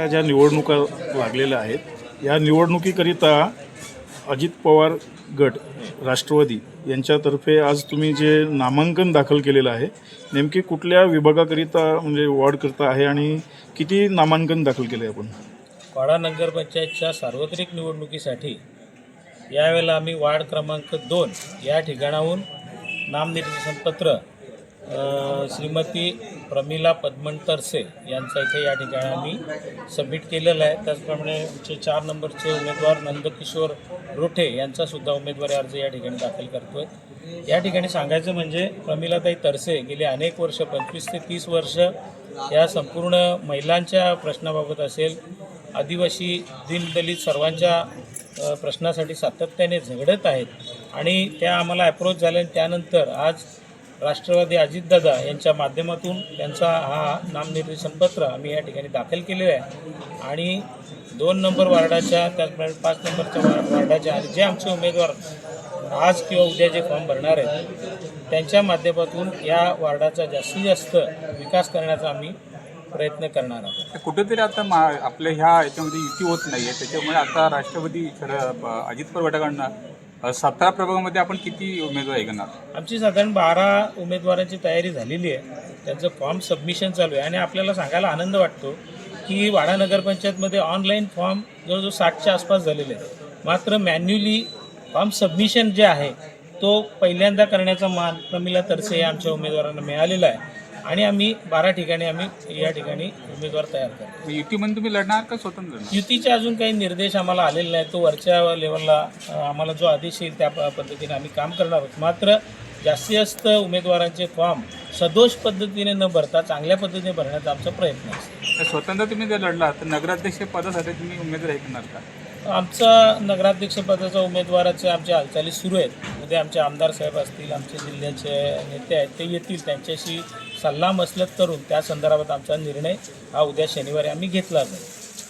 या ज्या निवडणुका लागलेल्या आहेत या निवडणुकीकरिता अजित पवार गट राष्ट्रवादी यांच्यातर्फे आज तुम्ही जे नामांकन दाखल केलेलं आहे नेमकी कुठल्या विभागाकरिता म्हणजे वॉर्डकरिता आहे आणि किती नामांकन दाखल केले आपण? वाडा नगरपंचायतच्या सार्वत्रिक निवडणुकीसाठी यावेळेला आम्ही वार्ड क्रमांक दोन या ठिकाणाहून नामनिर्देशनपत्र पत्र श्रीमती प्रमिला पद्मन तरसे यांचा इथे या ठिकाणी आम्ही सबमिट केलेलं आहे. त्याचप्रमाणे आमचे चार नंबरचे उमेदवार नंदकिशोर रोठे यांचासुद्धा उमेदवारी अर्ज या ठिकाणी दाखल करतोय. या ठिकाणी सांगायचं म्हणजे प्रमिलाताई तरसे गेले अनेक वर्ष पंचवीस ते तीस वर्ष या संपूर्ण महिलांच्या प्रश्नाबाबत असेल आदिवासी दिनदलित सर्वांच्या प्रश्नासाठी सातत्याने झगडत आहेत आणि त्या आम्हाला अप्रोच झाल्या आणि त्यानंतर आज राष्ट्रवादी अजितदादा यांच्या माध्यमातून त्यांचा हा नामनिर्देशन पत्र आम्ही या ठिकाणी दाखल केलेलं आहे. आणि दोन नंबर वार्डाच्या त्याचप्रमाणे पाच नंबरच्या वार- वार्डाच्या आणि जे आमचे उमेदवार आज किंवा उद्या जे फॉर्म भरणार आहेत त्यांच्या माध्यमातून या वार्डाचा जास्तीत जास्त विकास करण्याचा आम्ही प्रयत्न करणार आहोत. तर कुठेतरी आता मा आपल्या ह्या याच्यामध्ये युती होत नाही आहे त्याच्यामुळे आता राष्ट्रवादी अजित पवार गटाकडनं सातारा प्रभागामध्ये आपण किती उमेदवार ऐकणार आमची साधारण बारा उमेदवारांची तयारी झालेली आहे. त्यांचं फॉर्म सबमिशन चालू आहे. आणि आपल्याला सांगायला आनंद वाटतो की वाडा नगरपंचायतमध्ये ऑनलाईन फॉर्म जवळजवळ साठच्या आसपास झालेले आहेत. मात्र मॅन्युअली फॉर्म सबमिशन जे आहे तो पहिल्यांदा करण्याचा मान प्रमिला तरसे या आमच्या उमेदवारांना मिळालेला आहे. आणि आम्ही बारा ठिकाणी आम्ही या ठिकाणी उमेदवार तयार करतो. युतीमध्ये तुम्ही लढणार का स्वतंत्र लढणार? युतीचे अजून काही निर्देश आम्हाला आलेले नाही तो वरच्या लेवलला अ, आम्हाला जो आदेश येईल त्या प- पद्धतीने आम्ही काम करणार आहोत. मात्र जास्तीत जास्त उमेदवारांचे फॉर्म सदोष पद्धतीने न भरता चांगल्या पद्धतीने भरण्याचा आमचा प्रयत्न असतो तर स्वतंत्र तुम्ही जर लढला तर नगराध्यक्ष पदासाठी तुम्ही उमेदवार ऐकणार का? आमचा नगराध्यक्षपदाचा उमेदवाराचे आमच्या हालचाली सुरू आहेत. उद्या आमचे आमदार साहेब असतील आमचे जिल्ह्याचे नेते आहेत ते येतील. त्यांच्याशी सल्ला मसलत करून त्या संदर्भात आमचा निर्णय हा उद्या शनिवारी आम्ही घेतला जाईल.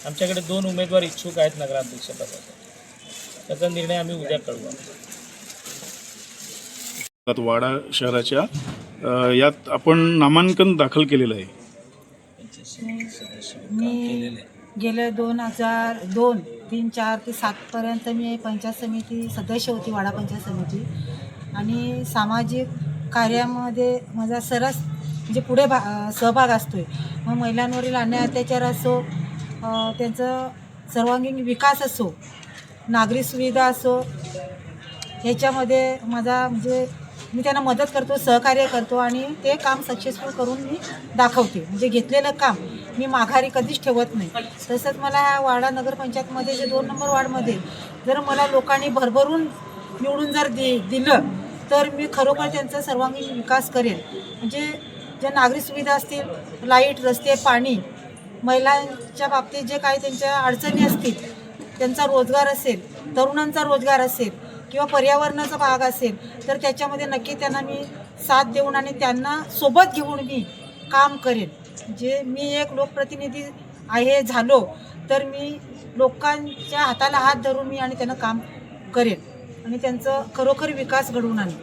आमच्याकडे दोन उमेदवार इच्छुक आहेत नगराध्यक्षपदाचा त्याचा निर्णय आम्ही उद्या कळवू वाडा शहराच्या यात आपण नामांकन दाखल केलेलं आहे. मी गेले दोन हजार दोन तीन चार ते सातपर्यंत मी पंचायत समिती सदस्य होती वाडा पंचायत समिती. आणि सामाजिक कार्यामध्ये माझा सरस म्हणजे पुढे भा सहभाग असतो आहे मग महिलांवरील अन्याय अत्याचार असो त्यांचं सर्वांगीण विकास असो नागरी सुविधा असो ह्याच्यामध्ये माझा म्हणजे मी त्यांना मदत करतो सहकार्य करतो आणि ते काम सक्सेसफुल करून मी दाखवते. म्हणजे घेतलेलं काम मी माघारी कधीच ठेवत नाही. तसंच मला ह्या वाडा नगरपंचायतमध्ये जे दोन नंबर वार्डमध्ये जर मला लोकांनी भरभरून निवडून जर दि दिलं तर मी खरोखर त्यांचा सर्वांगीण विकास करेन. म्हणजे ज्या नागरी सुविधा असतील लाइट रस्ते पाणी महिलांच्या बाबतीत जे काही त्यांच्या अडचणी असतील त्यांचा रोजगार असेल तरुणांचा रोजगार असेल किंवा पर्यावरणाचा भाग असेल तर त्याच्यामध्ये नक्की त्यांना मी साथ देऊन आणि त्यांना सोबत घेऊन मी काम करेन. जे मी एक लोकप्रतिनिधी आहे झालो तर मी लोकांच्या हाताला हात धरून मी आणि त्यांना काम करेन. आणि त्यांचं खरोखर विकास घडवून आणेन.